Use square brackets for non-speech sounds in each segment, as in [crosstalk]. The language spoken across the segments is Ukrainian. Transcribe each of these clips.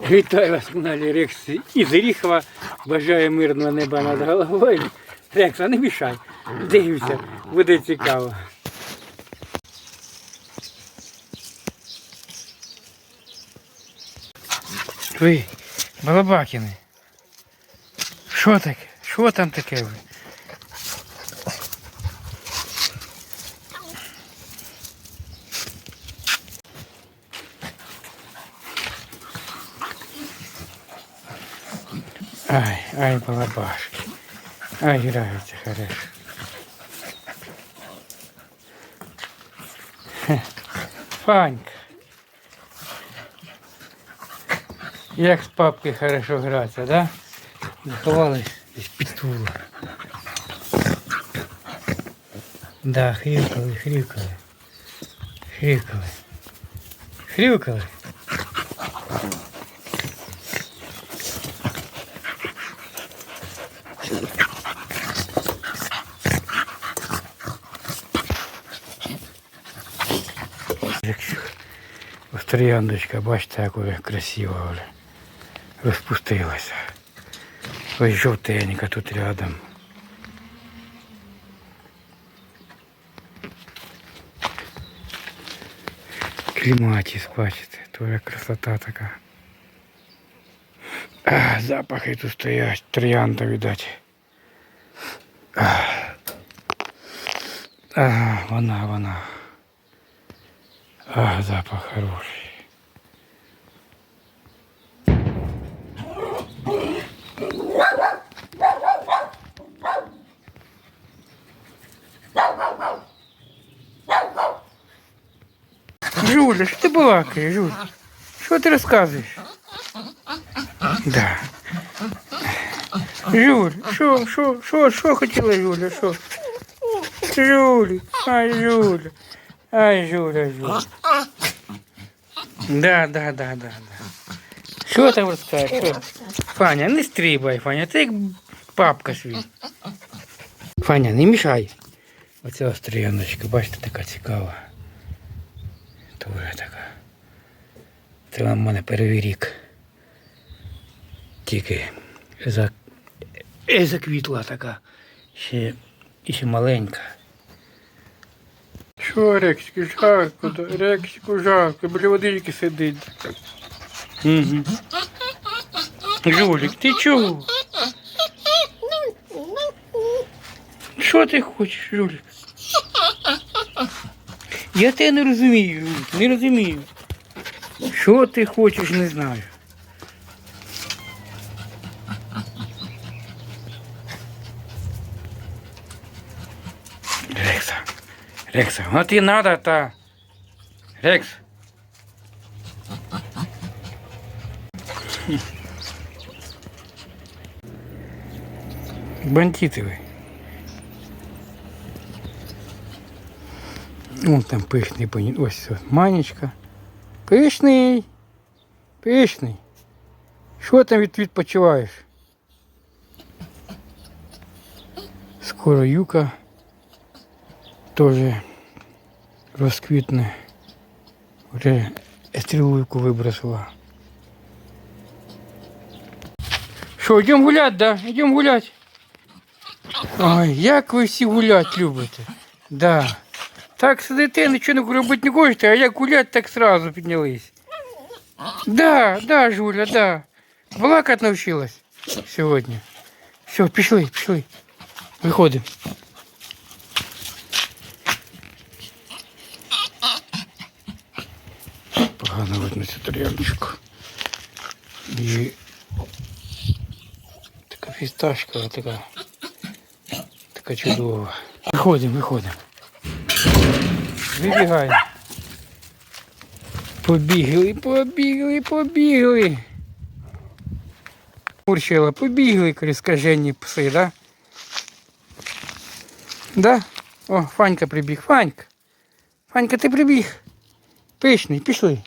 Вітаю вас, каналі Рекс із Ріхова. Бажаю мирного неба над головою. Рекс, а не мішай. Дивіться, буде цікаво. Ви, балабакіни. Що таке? Що там таке ви? Ай, ай, балабашки. Ай, нравится хорошо. Фанька. Як з папкою хорошо гратися, да? Заховались десь під. Да, хрюкали, хрюкали. Хрюкали. Хрюкали. Трояндочка, бачите, як вона красива вже. Розпустилася. Ось жовтенька тут рядом. Кліматіс, бачите, твоя красота така. А, запахи тут стоять, троянда, видать. А, а, вона, вона. А, запах хороший. Жуля, що ти балакаєш, Жуль? Що ти розказуєш? Да. Жуль, що, що, що, що хотіла Жуля, що? Жуль, ай, Жуля. Ай, Жуля, Жуля. Да, да, да, да, да. Що там розкажеш? Що? Фаня, не стрибай, Фаня, ти як папка свій. Фаня, не мішай. Оця стріяночка, бачите, така цікава. Це в мене перший рік. Тільки за... заквітла така. Ще, ще маленька. Що, Рексику, жарко, да? Рексику, жарко, біля водички сидить. Угу. Жулік, ти чого? Що ти хочеш, Жулік? Я тебе не розумію, не розумію. Що ти хочеш, не знаю. Рекса. Рекса, вот и надо-то. Рекс. Бандиты вы. Вон там пишний поні. Ось ось, манечка. Пишний. Пишний. Що там від, відпочиваєш? Скоро юка теж розквітне. Вже стрілуйку вибросила. Що, йдемо гуляти, да? Йдемо гуляти. Ой, як ви всі гуляти любите. Да. Так сидите, нічого не робити не хочете, а як гуляти, так сразу піднялись. Да, да, Жуля, да. Балакать навчилась сьогодні. Все, пішли, пішли. Виходимо. Погано видно цю тарілочку. І така фісташка, така, така чудова. Виходимо, виходимо. Вибігаємо. Побігли, побігли, побігли. Мурчила, побігли, коли скажені пси, да? Да? О, Фанька прибіг. Фанька. Фанька, ти прибіг. Пишний, пішли.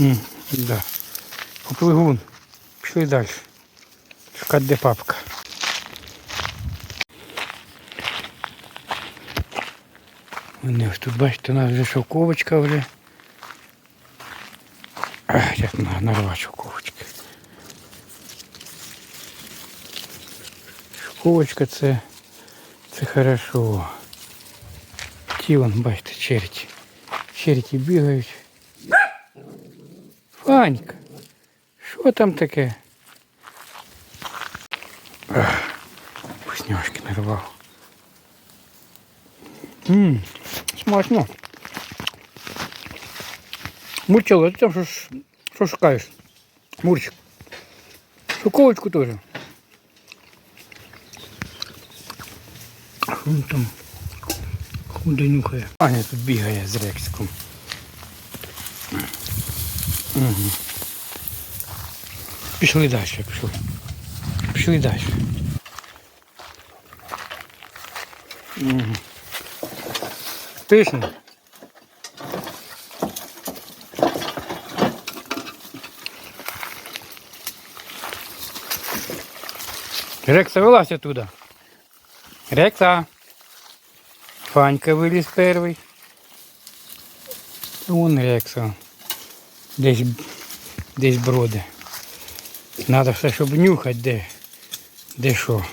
М, да. Попливун. Пішли далі. Папка, де папка? Вони ось тут, бачите, у нас вже шовковочка вже. Ах, як на- нарва шовковочка. Шовковочка це, це хорошо. Ті вон, бачите, черті. Черті бігають. Фанька, що там таке? Вкусняшки нарвав. Ммм, смачно. Мурчало, ти там що, що шукаєш? Мурчик. Шоковочку теж. Він там куди нюхає. Аня тут бігає з рексиком. Угу. Пішли далі, пішли. Пішли далі. Угу. Тисни. Рекса вилазь оттуда. Рекса. Фанька виліз перший. Вон Рекса. Десь, десь броди. Надо все, щоб нюхати, де, де що.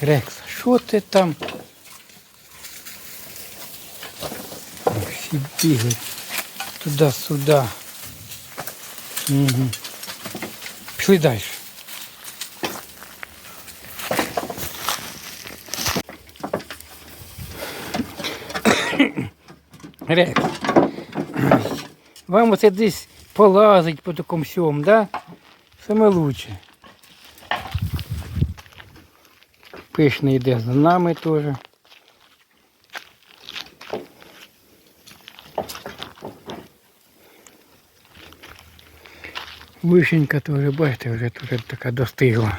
Рекс, що ти там? Всі бігають туди-сюди. Угу. Пішли далі. Рекс, вам оце десь полазить по такому всьому, да? Саме лучше. Пишний йде за нами теж. Вишенька теж, бачите, вже тут така достигла.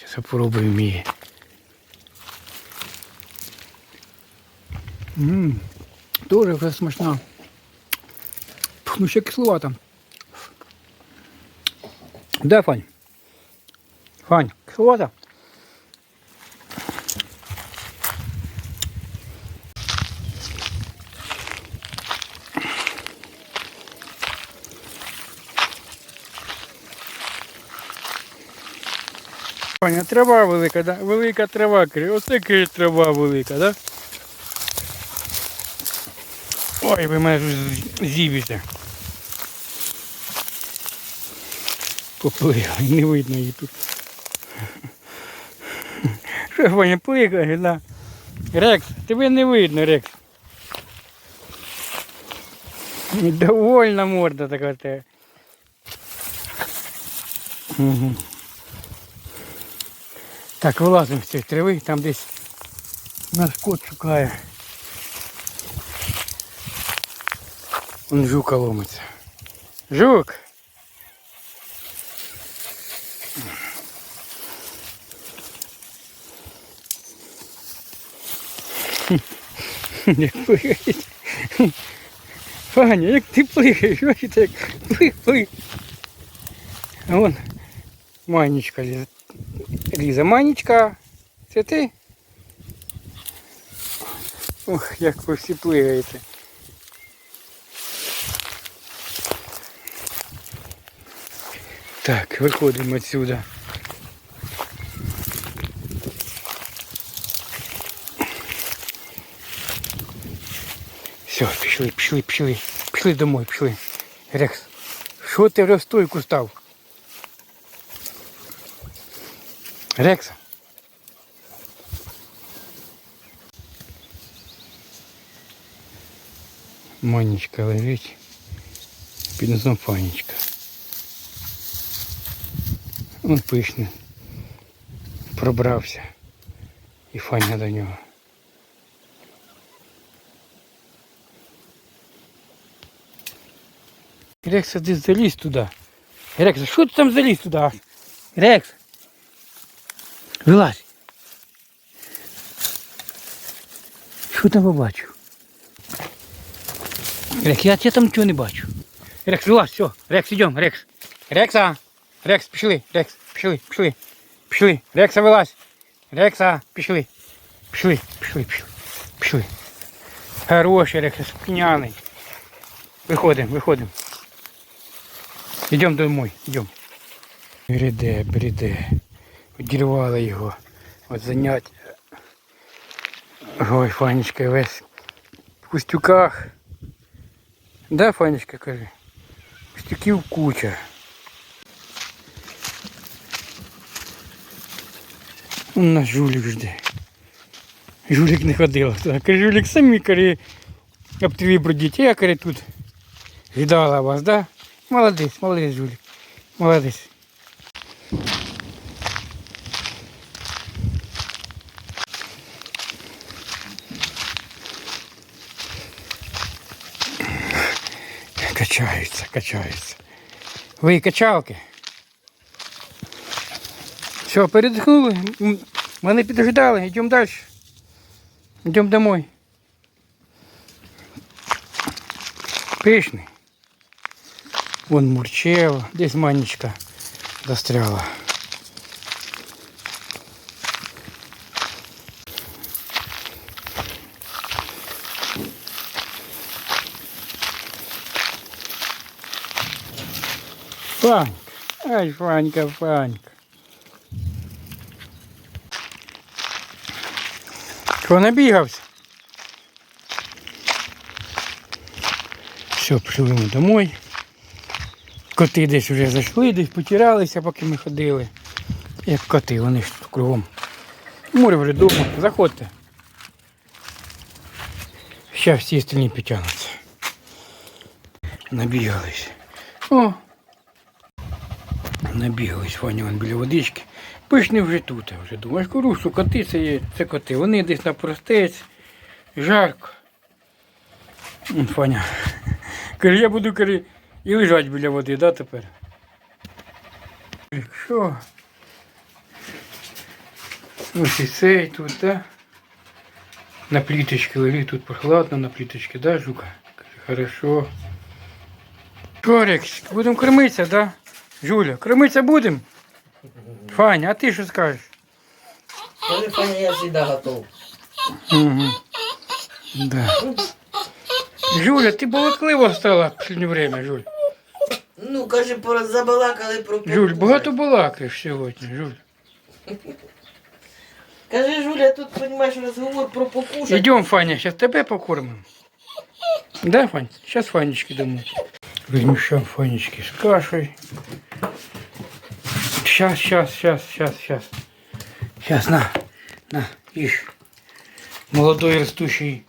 Зараз попробуємо її. Ммм, дуже вже смачна. Ну ще кисловата. Да, Фань? Фань, кисловата? Паня, трава велика, да? Велика трава, така трава велика, да? Ой, ви мене зіб'єте. Поплила, [laughs] не видно її тут. Що Ваня пликає, да? Рекс, тебе не видно, Рекс. Довольна морда така тебе. Угу. Так, вилазимо з цієї трави, там десь наш кот шукає. Он жука ломиться. Жук! Як плигаєш. Фаня, як ти плигаєш? Що ти так? Плих, плих. А вон Манечка лізе. Ліза, Манечка, це ти? Ох, як ви всі плигаєте. Так, виходимо отсюда. Все, пішли, пішли, пішли. Пішли домой, пішли. Рекс, що ти вже в стойку став? Рекса. Манечка лежить. Під низом фанечка. Он пишний. Пробрався. І фаня до нього. Рекса, ти залізь туди. Рекса, що ти там заліз туди? Рекс. Вилазь. Що там побачив? Рекс, я, я там нічого не бачу. Рекс, вилазь, все. Рекс, йдемо, Рекс. Рекса. Рекс, пішли, Рекс, пішли, пішли. Пішли. Рекса, вилазь. Рекса, пішли. Пішли, пішли, пішли. Пішли. Хороший Рекс, спиняний. Виходимо, виходимо. Йдемо домой, йдемо. Бреде, бреде. Одірвали його. От занять. Ой, Фанечка весь в кустюках. Да, Фанечка, кажи? Кустюків куча. Он наш жулік жде. Жулік не ходила. Каже, жулік самі каже, об твій бродіть. Я каже, тут ждала вас, да? Молодець, молодець, жулік. Молодець. Качаються, качаються. Ви качалки. Все, передихнули. М, Вони підождали, йдемо далі. Йдемо домой. Пишний. Вон мурчево, десь манечка застряла. Фанька, ай, Фанька, Фанька. Що набігався? Все, пішли ми домой. Коти десь вже зайшли, десь потиралися, поки ми ходили. Як коти, вони ж тут кругом. Море вже вдома, заходьте. Зараз всі остальні підтягнуться. Набігались. О, Набігались Ваня вон біля водички. Пишні вже тут, вже думаю, кажу, що коти це є, це коти. Вони десь на простець, жарко. Фаня. Каже, я буду каже, і лежать біля води, да, тепер? Що? Ось і цей тут, да? На пліточці лежить, тут прохладно на пліточці, да, жука? Каже, хорошо. Що, будемо кормитися, да? Жуля, кормитися будемо? Фаня, а ти що скажеш? Скажи, Фаня, я всегда готов. Угу. Да. Жуля, ти балаклива стала в останнє время, Жуль. Ну, кажи, про забалакали про Жуль, багато балакаєш сьогодні, Жуль. Кажи, Жуля, тут, понимаешь, разговор про покушать. Йдемо, Фаня, зараз тебе покормимо. Да, Фань? Зараз Фанечки дамо. Размешаем Фанечки с кашей. Сейчас, сейчас, сейчас, сейчас, сейчас. Сейчас, на, на, ешь. Молодой растущий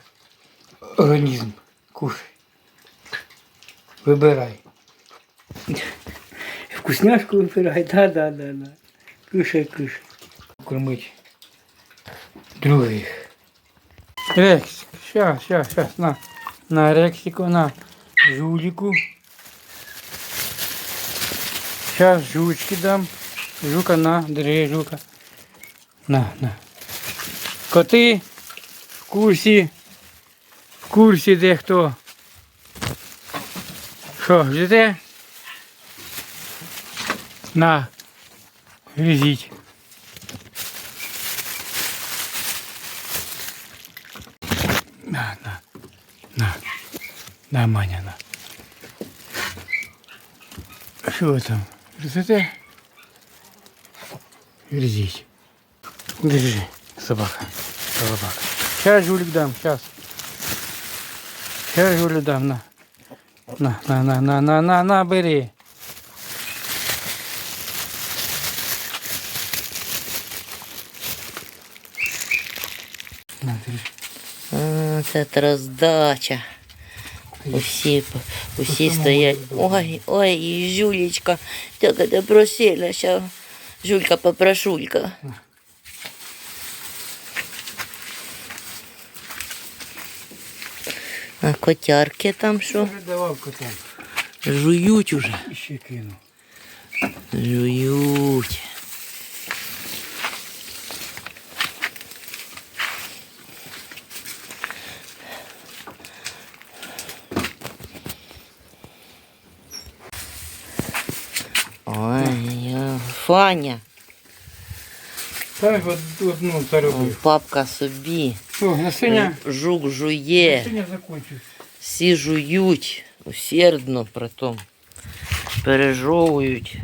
организм. Кушай. Выбирай. Вкусняшку выбирай, да, да, да, да. Кушай, кушай. Кормить других. Рексик, сейчас, сейчас, сейчас, на. На Рексику, на. Жулику. Сейчас жучки дам. Жука на, держи, жука. На, на. Коти в курсі. В курсі де хто. Що, ждете? На. Грізіть. На, Маня, на. Що ви там? Гризете? Гризіть. Держи, собака. Собака. Сейчас жулик дам, сейчас. Сейчас жулик дам, на. На, на, на, на, на, на, на, бери. На, держи. А, Це роздача. Усі, усі стоять. Ой, ой, і Жулечка, так это просила, ща Жулька попрошулька. А котярки там що? Жують уже. Жують. Фаня, Так, от одну он заробив. папка собі. Все, насиня, Жук жує. насиня закончився. Всі жують усердно притом. Пережовують.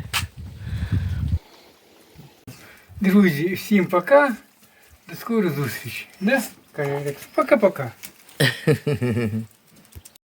Друзі, всім пока. До скорої зустрічі. Да? Каже Алекс. Пока-пока. [laughs]